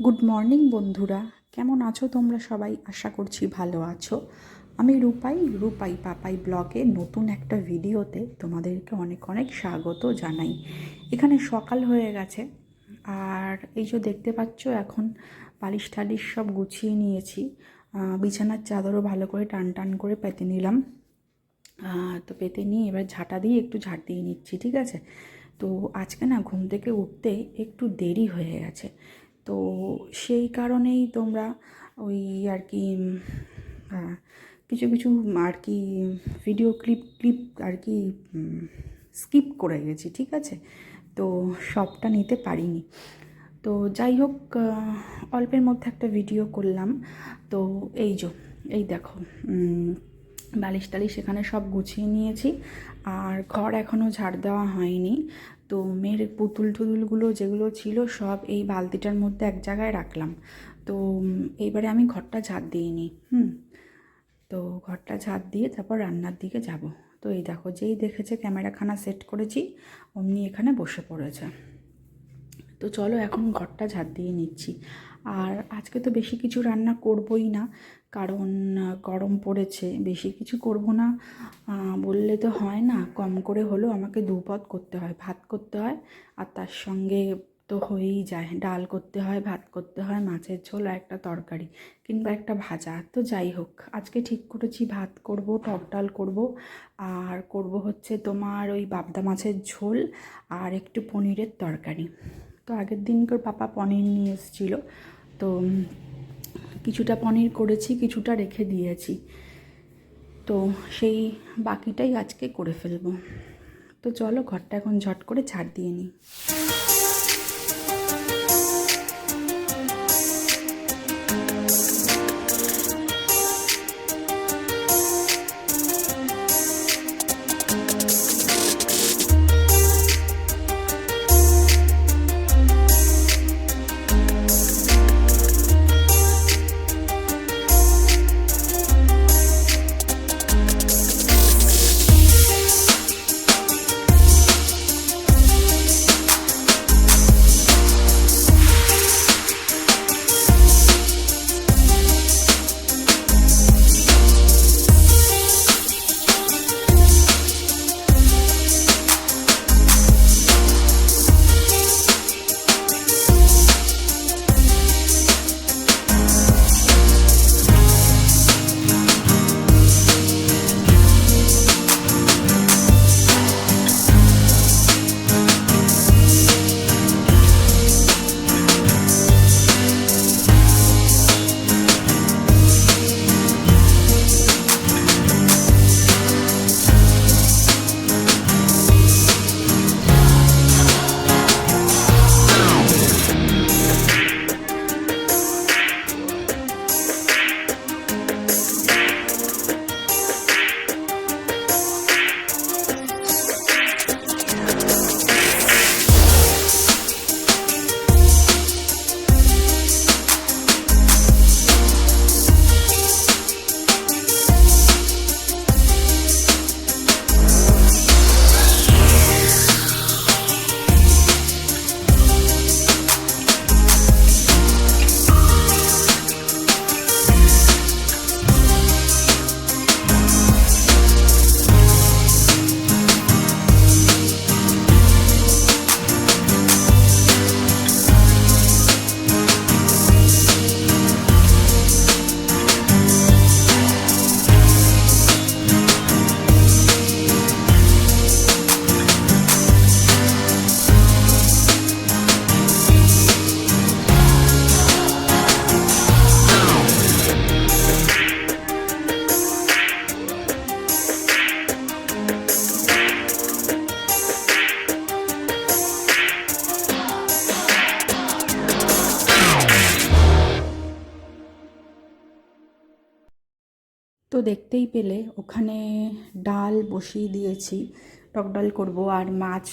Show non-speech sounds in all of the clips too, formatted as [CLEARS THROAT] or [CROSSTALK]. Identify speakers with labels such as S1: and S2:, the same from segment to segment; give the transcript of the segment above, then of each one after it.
S1: Good morning বন্ধুরা। কেমন আছো তোমরা সবাই? আশা করছি ভালো আছো। আমি রূপাই রূপাই পাপাই ব্লগে নতুন একটা ভিডিওতে তোমাদেরকে অনেক অনেক স্বাগত জানাই। এখানে সকাল হয়ে গেছে, আর এই যে দেখতে পাচ্ছ, এখন পালিশ টালিশ সব গুছিয়ে নিয়েছি। বিছানার চাদরও ভালো করে টান টান করে পেতে নিলাম। তো পেতে নিয়ে এবার ঝাঁটা দিয়ে একটু ঝাঁট দিয়ে নিচ্ছি, ঠিক আছে? তো আজকে না ঘুম থেকে উঠতে একটু দেরি হয়ে গেছে। তো সেই কারণেই তোমরা ওই আর কি কিছু কিছু আর কি ভিডিও ক্লিপ ক্লিপ আর কি স্কিপ করে গেছি, ঠিক আছে? তো সবটা নিতে পারিনি। তো যাই হোক অল্পের মধ্যে একটা ভিডিও করলাম। তো এই যো, এই দেখো বালিশ টালিশ সেখানে সব গুছিয়ে নিয়েছি। আর ঘর এখনও ঝাড় দেওয়া হয়নি। তো মেয়ের পুতুল টুতুলগুলো যেগুলো ছিল সব এই বালতিটার মধ্যে এক জায়গায় রাখলাম। তো এইবারে আমি ঘরটা দিয়ে নিই হুম। তো ঘরটা ঝাড় দিয়ে তারপর রান্নার দিকে যাব। তো এই দেখো, যেই দেখেছে ক্যামেরাখানা সেট করেছি, অমনি এখানে বসে পড়েছে। তো চলো এখন ঘরটা ঝাড় দিয়ে নিচ্ছি। আর আজকে তো বেশি কিছু রান্না করবই না। কারণ গরম পড়েছে, বেশি কিছু করব না। বললে তো হয় না, কম করে হলেও আমাকে দুপদ করতে হয়, ভাত করতে হয়। আর তার সঙ্গে তো হয়েই যায়, ডাল করতে হয়, ভাত করতে হয়, মাছের ঝোল আর একটা তরকারি কিংবা একটা ভাজা। তো যাই হোক, আজকে ঠিক করেছি, ভাত করব, টক ডাল করব। আর করব হচ্ছে তোমার ওই বাবদা মাছের ঝোল আর একটু পনিরের তরকারি। তো আগের দিনকার পাপা পনির নিয়ে এসেছিল। তো কিছুটা পনির করেছি, কিছুটা রেখে দিয়েছি। তো সেই বাকিটাই আজকে করে ফেলব। তো চলো ঘরটা এখন ঝট করে ছাড় দিয়ে নিই। তো দেখতেই পেলে, ওখানে ডাল বসিয়ে দিয়েছি, টক ডাল করব আর মাছ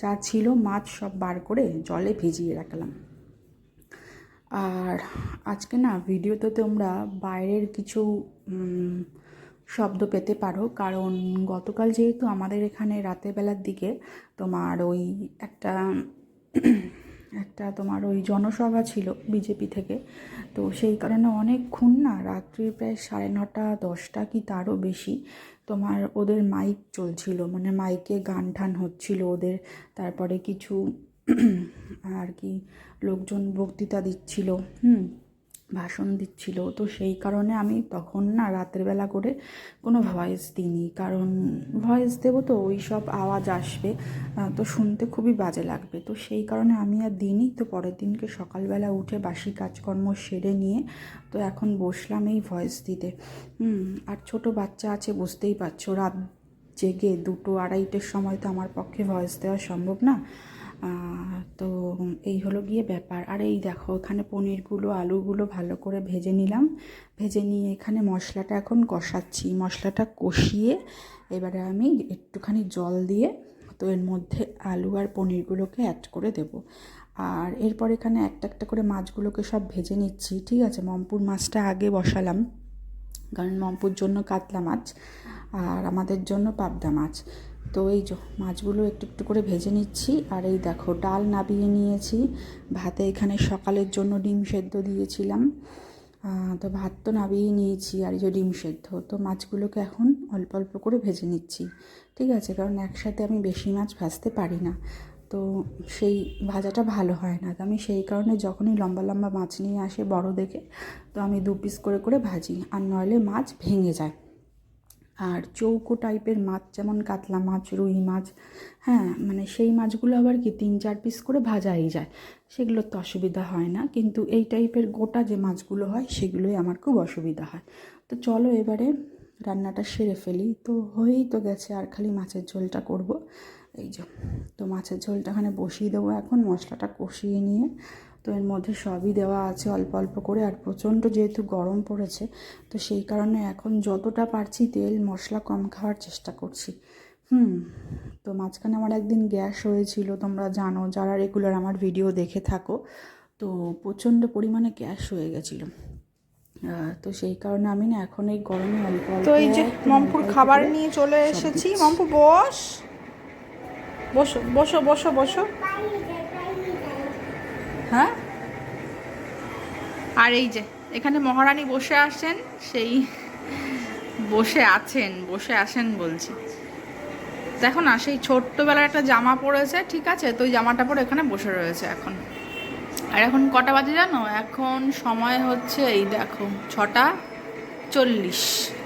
S1: যা ছিল মাছ সব বার করে জলে ভিজিয়ে রাখলাম। আর আজকে না ভিডিওতে তোমরা বাইরের কিছু শব্দ পেতে পারো, কারণ গতকাল যেহেতু আমাদের এখানে রাতের বেলার দিকে তোমার ওই একটা একটা তোমার ওই জনসভা ছিল বিজেপি থেকে। তো সেই কারণে অনেকক্ষণ না রাত্রি প্রায় সাড়ে নটা, দশটা কি তারও বেশি তোমার ওদের মাইক চলছিল মানে মাইকে গান ঠান হচ্ছিল ওদের। তারপরে কিছু [CLEARS THROAT] আর কি লোকজন বক্তৃতা দিচ্ছিল, হুম। ভাষণ দিচ্ছিল। তো সেই কারণে আমি তখন না রাতের বেলা করে কোনো ভয়েস দিইনি। কারণ ভয়েস দেবো তো, ওই সব আওয়াজ আসবে তো শুনতে খুবই বাজে লাগবে। তো সেই কারণে আমি আর দিইনি। তো পরের দিনকে সকালবেলা উঠে বাসি কাজকর্ম সেরে নিয়ে, তো এখন বসলাম এই ভয়েস দিতে। আর ছোট বাচ্চা আছে, বুঝতেই পারছ, রাত জেগে দুটো আড়াইটের সময় তো আমার পক্ষে ভয়েস দেওয়া সম্ভব না। তো এই হলো গিয়ে ব্যাপার। আর এই দেখো, এখানে পনিরগুলো, আলুগুলো ভালো করে ভেজে নিলাম। ভেজে নিয়ে এখানে মশলাটা এখন কষাচ্ছি। মশলাটা কষিয়ে এবারে আমি একটুখানি জল দিয়ে তো এর মধ্যে আলু আর পনিরগুলোকে অ্যাড করে দেব। আর এরপর এখানে একটা একটা করে মাছগুলোকে সব ভেজে নিচ্ছি, ঠিক আছে? মমপুর মাছটা আগে বসালাম, কারণ মমপুর জন্য কাতলা মাছ আর আমাদের জন্য পাবদা মাছ। তো এই মাছগুলো একটু একটু করে ভেজে নিচ্ছি, আর এই দেখো ডাল নাবিয়ে নিয়েছি। ভাতে এখানে সকালের জন্য ডিম সেদ্ধ দিয়েছিলাম। তো ভাত তো নাবিয়ে নিয়েছি, আর এই যে ডিম সেদ্ধ। তো মাছগুলোকে এখন অল্প অল্প করে ভেজে নিচ্ছি, ঠিক আছে? কারণ একসাথে আমি বেশি মাছ ভাজতে পারি না। তো সেই ভাজাটা ভালো হয় না। তো আমি সেই কারণে যখনই লম্বা লম্বা মাছ নিয়ে আসে বড় দেখে, তো আমি দু পিস করে করে ভাজি। আর নইলে মাছ ভেঙে যায়। আর চৌকো টাইপের মাছ, যেমন কাতলা মাছ, রুই মাছ হ্যাঁ মানে সেই মাছগুলো আবার কি তিন চার পিস করে ভাজাই যায়। সেগুলোর তো অসুবিধা হয় না, কিন্তু এই টাইপের গোটা যে মাছগুলো হয়, সেগুলোই আমার খুব অসুবিধা হয়। তো চলো এবারে রান্নাটা সেরে ফেলি। তো হয়েই তো গেছে, আর খালি মাছের ঝোলটা করব। এই যে, তো মাছের ঝোলটা ওখানে বসিয়ে দেবো এখন, মশলাটা কষিয়ে নিয়ে। তো এর মধ্যে সবই দেওয়া আছে অল্প অল্প করে। আর প্রচণ্ড যেহেতু গরম পড়েছে তো সেই কারণে এখন যতটা পারছি তেল মশলা কম খাওয়ার চেষ্টা করছি। হুম তো মাঝখানে আমার একদিন গ্যাস হয়েছিল তোমরা জানো যারা রেগুলার আমার ভিডিও দেখে থাকো তো প্রচণ্ড পরিমাণে গ্যাস হয়ে গেছিল। তো সেই কারণে আমি না এখন এই গরমে অল্প অল্প
S2: তো এই যে মমপুর খাবার নিয়ে চলে এসেছি। মমপু বস। বসো বসো বসো বসো। হ্যাঁ? আর এই যে এখানে মহারানী বসে আসেন সেই বসে আছেন বসে আসেন বলছি। দেখো না সেই ছোট্টবেলার একটা জামা পরেছে ঠিক আছে? তো ওই জামাটা পরে এখানে বসে রয়েছে এখন। আর এখন কটা বাজে জানো? এখন সময় হচ্ছে এই দেখো ছটা চল্লিশ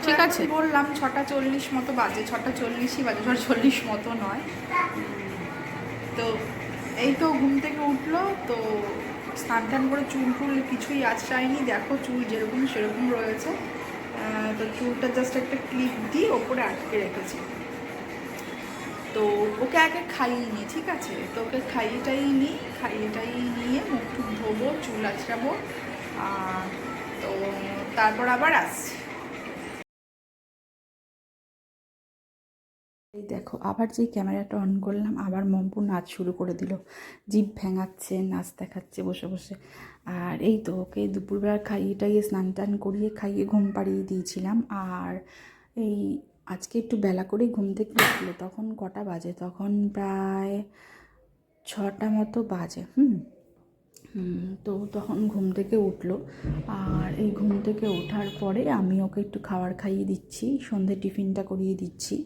S2: ঠিক আছে? বললাম ছটা চল্লিশ মতো বাজে ছটা চল্লিশই বাজে ছটা চল্লিশ মতো নয়। তো এই তো ঘুম থেকে উঠল, তো স্নান টান করে চুল টুল কিছুই আছড়ায়নি দেখো চুল যেরকম সেরকম রয়েছে। তো চুলটা জাস্ট একটা ক্লিপ দিয়ে ওপরে আটকে রেখেছি। তো ওকে আগে খাইয়ে নি, ঠিক আছে? তো ওকে খাইয়ে টাইয়ে নিই খাইয়ে টাইয়ে নিয়ে মুখ টুক ধোবো, চুল আছড়াবো। তো তারপর আবার আসছি।
S1: এই দেখো, আবার যেই ক্যামেরাটা অন করলাম, আবার মম্পু নাচ শুরু করে দিল। জিভ ভেঙাচ্ছে, নাচ দেখাচ্ছে, বসে বসে। আর এই তো ওকে দুপুরবেলা খাইয়ে টাইয়ে স্নান টান করিয়ে খাইয়ে ঘুম পাড়িয়ে দিয়েছিলাম। আর এই আজকে একটু বেলা করেই ঘুম থেকে উঠল, তখন কটা বাজে? তখন প্রায় ছটা মতো বাজে হুম, তো তখন ঘুম থেকে উঠল। আর এই ঘুম থেকে ওঠার পরে আমি ওকে একটু খাবার খাইয়ে দিচ্ছি, সন্ধে টিফিনটা করিয়ে দিচ্ছি।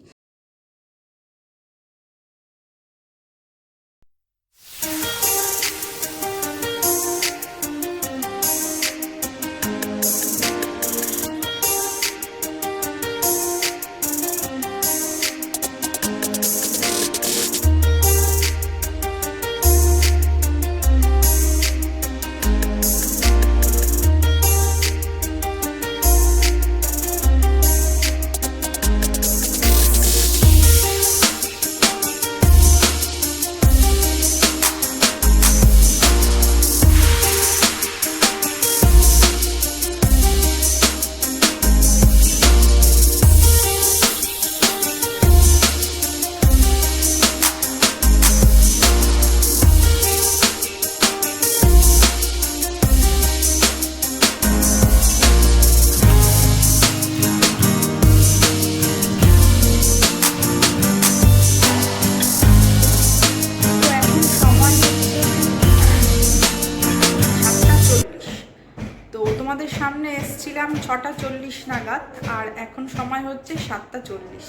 S2: হচ্ছে সাতটা চল্লিশ।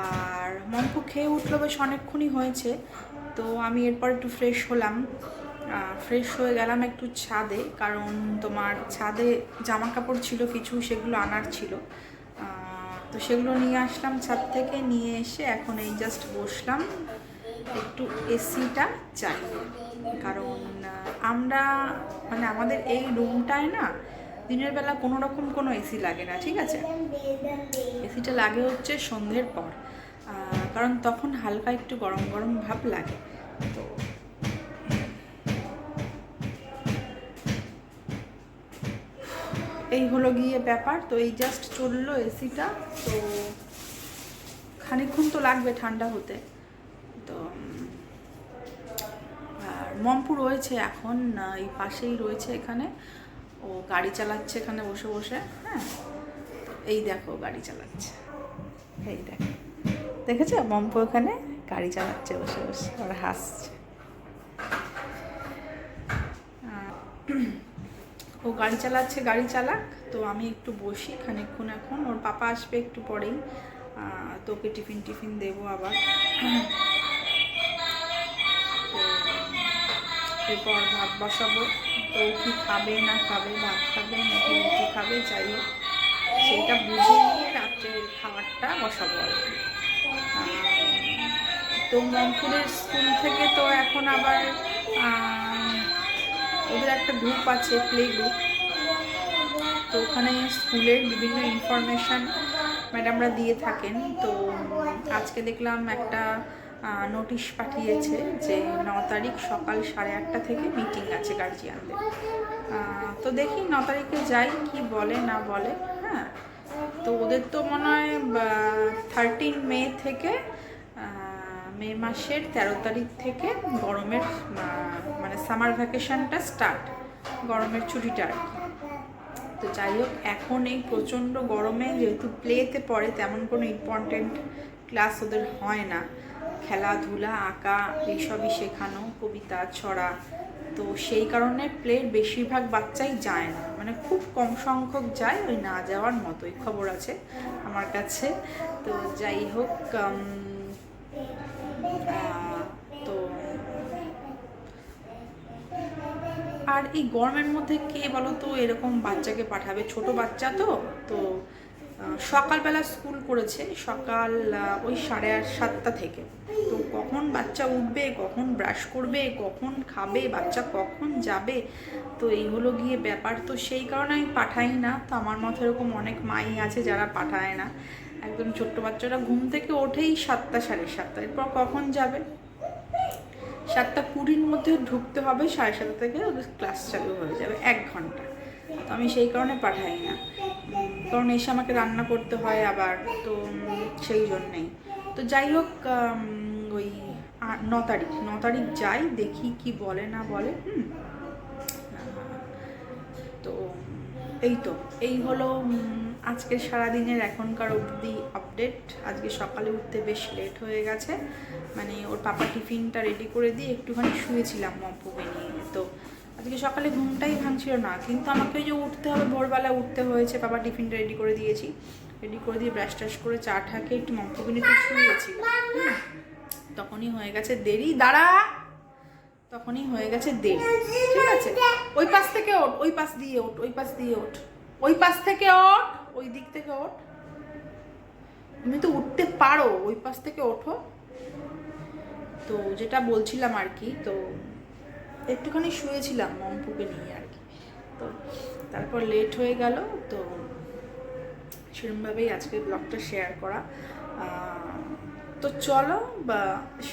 S2: আর মম্পু খেয়ে উঠল বেশ অনেকক্ষণই হয়েছে। তো আমি এরপর একটু ফ্রেশ হলাম। ফ্রেশ হয়ে গেলাম একটু ছাদে, কারণ তোমার ছাদে জামা কাপড় ছিল, কিছু সেগুলো আনার ছিল। তো সেগুলো নিয়ে আসলাম ছাদ থেকে, নিয়ে এসে এখন এই জাস্ট বসলাম। একটু এসিটা চাই। কারণ আমরা মানে আমাদের এই রুমটায় না দিনের বেলা কোনো রকম কোনো এসি লাগে না, ঠিক আছে? এসিটা লাগে হচ্ছে সন্ধ্যের পর কারণ তখন হালকা একটু গরম গরম ভাব লাগে। তো এই হলো গিয়ে ব্যাপার, তো এই জাস্ট চলল এসিটা, তো খানিকক্ষণ তো লাগবে ঠান্ডা হতে। তো আর মম্পু রয়েছে এখন এই পাশেই রয়েছে এখানে। ও গাড়ি চালাচ্ছে এখানে বসে বসে হ্যাঁ? এই দেখো গাড়ি চালাচ্ছে। এই দেখো। দেখেছ? মম্পু এখানে গাড়ি চালাচ্ছে বসে বসে, আর হাসছে। ও গাড়ি চালাচ্ছে, গাড়ি চালাক। তো আমি একটু বসি খানিকক্ষণ এখন। ওর পাপা আসবে একটু পরেই। তোকে টিফিন টিফিন দেবো আবার। এরপর ভাত বসাবো। তো কি খাবে, না খাবে, ভাত খাবে নাকি রুটি খাবে, যাই হোক। সেইটা বুঝে নিয়ে রাত্রে খাবারটা বসাবো আর কি। তো মঙ্কুরের স্কুল থেকে তো এখন আবার ওদের একটা গ্রুপ আছে প্লে গ্রুপ তো ওখানে স্কুলের বিভিন্ন ইনফরমেশান ম্যাডামরা দিয়ে থাকেন। তো আজকে দেখলাম একটা নোটিশ পাঠিয়েছে যে ন তারিখ সকাল সাড়ে আটটা থেকে মিটিং আছে গার্জিয়ানদের তো দেখি ন তারিখে যাই, কি বলে, না বলে হ্যাঁ? তো ওদের তো মনে হয় থার্টিন মে থেকে মে মাসের তেরো তারিখ থেকে গরমের মানে সামার ভ্যাকেশনটা স্টার্ট গরমের ছুটিটা আর কি। তো যাই হোক, এখন এই প্রচণ্ড গরমে যেহেতু প্লেতে পড়ে, তেমন কোনো ইম্পর্টেন্ট ক্লাস ওদের হয় না। খেলাধুলা, আঁকা এইসবই শেখানো, কবিতা, ছড়া। তো সেই কারণে প্লের বেশিরভাগ বাচ্চাই যায় না। মানে খুব কম সংখ্যক যায় ওই না যাওয়ার মতোই খবর আছে আমার কাছে। তো যাই হোক তো আর এই গরমের মধ্যে কে বলো তো এরকম বাচ্চাকে পাঠাবে? ছোট বাচ্চা তো তো সকালবেলা স্কুল করেছে, সকাল ওই সাড়ে সাতটা থেকে। তো কখন বাচ্চা উঠবে, কখন ব্রাশ করবে, কখন খাবে, বাচ্চা কখন যাবে? তো এই হলো গিয়ে ব্যাপার। তো সেই কারণে আমি পাঠাই না। তো আমার মতো এরকম অনেক মাই আছে যারা পাঠায় না। একদম ছোট্ট বাচ্চারা ঘুম থেকে ওঠেই সাতটা, সাড়ে সাতটা। এরপর কখন যাবে? সাতটা কুড়ির মধ্যে ঢুকতে হবে, সাড়ে সাতটা থেকে ওদের ক্লাস চালু হয়ে যাবে এক ঘণ্টা। তো আমি সেই কারণে পাঠাই না। কারণ এসে আমাকে রান্না করতে হয় আবার, তো সেই জন্যেই। তো যাই হোক ওই ন তারিখ ন তারিখ যাই, দেখি কি বলে না বলে, হুম। তো, এই তো, এই হলো আজকের সারাদিনের এখনকার অবধি আপডেট আজকে সকালে উঠতে বেশ লেট হয়ে গেছে। মানে ওর পাপা টিফিনটা রেডি করে দিয়ে একটুখানি শুয়েছিলাম মম্পুকে নিয়ে, তো আজকে সকালে ঘুমটাই ভাঙছিল না, কিন্তু আমাকে ওই যে উঠতে হবে, ভোরবেলা উঠতে হয়েছে বাবা টিফিনটা রেডি করে দিয়েছি। রেডি করে দিয়ে ব্রাশ টাশ করে চা ঠাকে একটু মম্পুকে নিয়ে একটু শুয়েছি। তখনই হয়ে গেছে দেরি, দাঁড়া। তখনই হয়ে গেছে দেরি, ঠিক আছে? ওই পাশ থেকে ওঠ, ওই পাশ দিয়ে ওঠ, ওই পাশ দিয়ে ওঠ। ওই পাশ থেকে ওঠ, ওই দিক থেকে ওঠ। তুমি তো উঠতে পারো, ওই পাশ থেকে ওঠো। তো যেটা বলছিলাম আর কি, তো একটুখানি শুয়েছিলাম মম্পুকে নিয়ে আর কি। তো তারপর লেট হয়ে গেল, তো সেরকমভাবেই আজকে ব্লগটা শেয়ার করা। তো চলো বা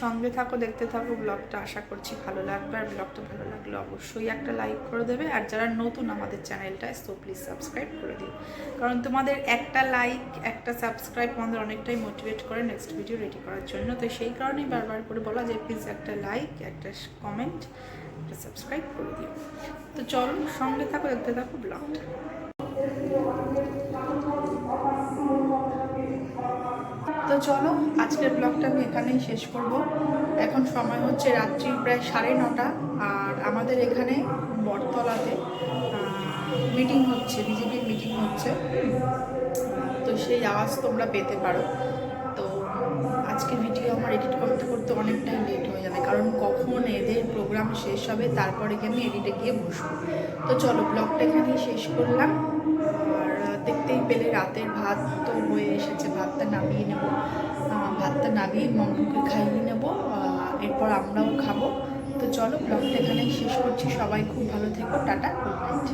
S2: সঙ্গে থাকো, দেখতে থাকো ব্লগটা আশা করছি ভালো লাগবে। আর ব্লগটা ভালো লাগলে অবশ্যই একটা লাইক করে দেবে। আর যারা নতুন আমাদের চ্যানেলটায় সো প্লিজ সাবস্ক্রাইব করে দিও। কারণ তোমাদের একটা লাইক একটা সাবস্ক্রাইব আমাদের অনেকটাই মোটিভেট করে নেক্সট ভিডিও রেডি করার জন্য। তো সেই কারণেই বারবার করে বলা যে প্লিজ একটা লাইক একটা কমেন্ট একটা সাবস্ক্রাইব করে দিও। তো চলো, সঙ্গে থাকো, দেখতে থাকো ব্লগটা তো চলো, আজকের ব্লগটা আমি এখানেই শেষ করব। এখন সময় হচ্ছে রাত্রি প্রায় সাড়ে নটা, আর আমাদের এখানে বটতলাতে মিটিং হচ্ছে, বিজেপির মিটিং হচ্ছে। তো সেই আওয়াজ তোমরা পেতে পারো। আজকে ভিডিও আমার এডিট করতে করতে অনেকটাই লেট হয়ে যাবে। কারণ কখন এদের প্রোগ্রাম শেষ হবে, তারপরে আমি এডিটে গিয়ে বসবো। তো চলো ব্লগটা এখানেই শেষ করলাম। আর দেখতেই পেলে রাতের ভাত তো হয়ে এসেছে, ভাতটা নামিয়ে নেব। ভাতটা নামিয়ে মমকে খাইয়ে নেব এরপর আমরাও খাব। তো চলো ব্লগটা এখানেই শেষ করছি। সবাই খুব ভালো থেকো, টাটা গুড নাইট